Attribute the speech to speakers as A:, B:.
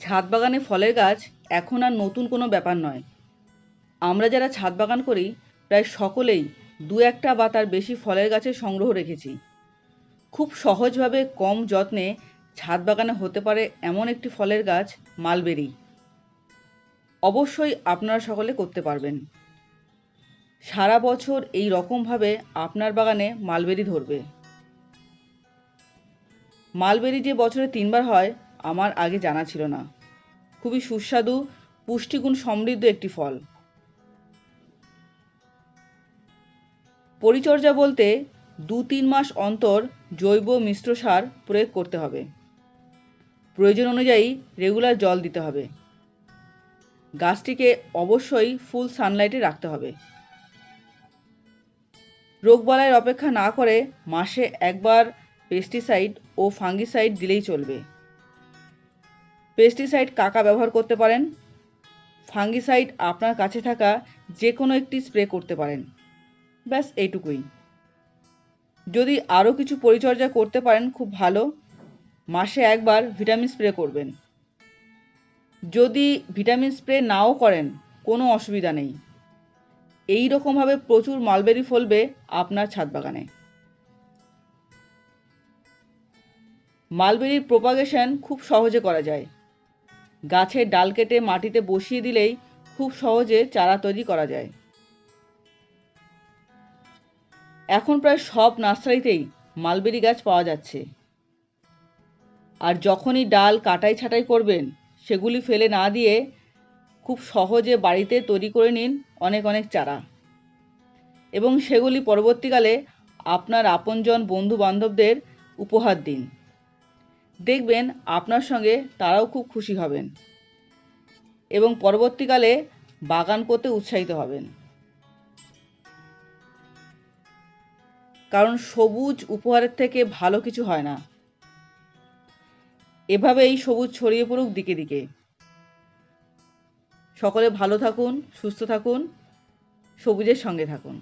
A: ছাদ বাগানে ফলের গাছ এখন আর নতুন কোনো ব্যাপার নয়। আমরা যারা ছাদ বাগান করি, প্রায় সকলেই দু একটা বা তার বেশি ফলের গাছের সংগ্রহ রেখেছি। খুব সহজভাবে কম যত্নে ছাদ বাগানে হতে পারে এমন একটি ফলের গাছ মালবেরি। অবশ্যই আপনারা সকলে করতে পারবেন। সারা বছর এই রকমভাবে আপনার বাগানে মালবেরি ধরবে। মালবেরি যে বছরে তিনবার হয় আমার আগে জানা ছিল না। খুবই সুস্বাদু, পুষ্টিগুণ সমৃদ্ধ একটি ফল। পরিচর্যা বলতে দু তিন মাস অন্তর জৈব মিশ্র সার প্রয়োগ করতে হবে। প্রয়োজন অনুযায়ী রেগুলার জল দিতে হবে। গাছটিকে অবশ্যই ফুল সানলাইটে রাখতে হবে। রোগবালাইয়ের অপেক্ষা না করে মাসে একবার পেস্টিসাইড ও ফাঙ্গিসাইড দিলেই চলবে। পেস্টিসাইড কাকা ব্যবহার করতে পারেন ফাঙ্গিসাইড আপনার কাছে থাকা যে কোনো একটি স্প্রে করতে পারেন। ব্যাস, এইটুকুই। যদি আরও কিছু পরিচর্যা করতে পারেন, খুব ভালো। মাসে একবার ভিটামিন স্প্রে করবেন। যদি ভিটামিন স্প্রে নাও করেন, কোনো অসুবিধা নেই। এই রকমভাবে প্রচুর মালবেরি ফলবে আপনার ছাদ বাগানে। মালবেরির প্রোপাগেশন খুব সহজে করা যায়। গাছের ডাল কেটে মাটিতে বসিয়ে দিলেই খুব সহজে চারা তৈরি করা যায়। এখন প্রায় সব নার্সারিতেই মালবেরি গাছ পাওয়া যাচ্ছে। আর যখনই ডাল কাটাই ছাঁটাই করবেন, সেগুলি ফেলে না দিয়ে খুব সহজে বাড়িতে তৈরি করে নিন অনেক অনেক চারা। এবং সেগুলি পরবর্তীকালে আপনার আপনজন বন্ধু বান্ধবদের উপহার দিন। দেখবেন আপনার সঙ্গে তারাও খুব খুশি হবেন এবং পরবর্তীকালে বাগান করতে উৎসাহিত হবেন। কারণ সবুজ উপহারের থেকে ভালো কিছু হয় না। এভাবেই সবুজ ছড়িয়ে পড়ুক দিকে দিকে। সকলে ভালো থাকুন, সুস্থ থাকুন, সবুজের সঙ্গে থাকুন।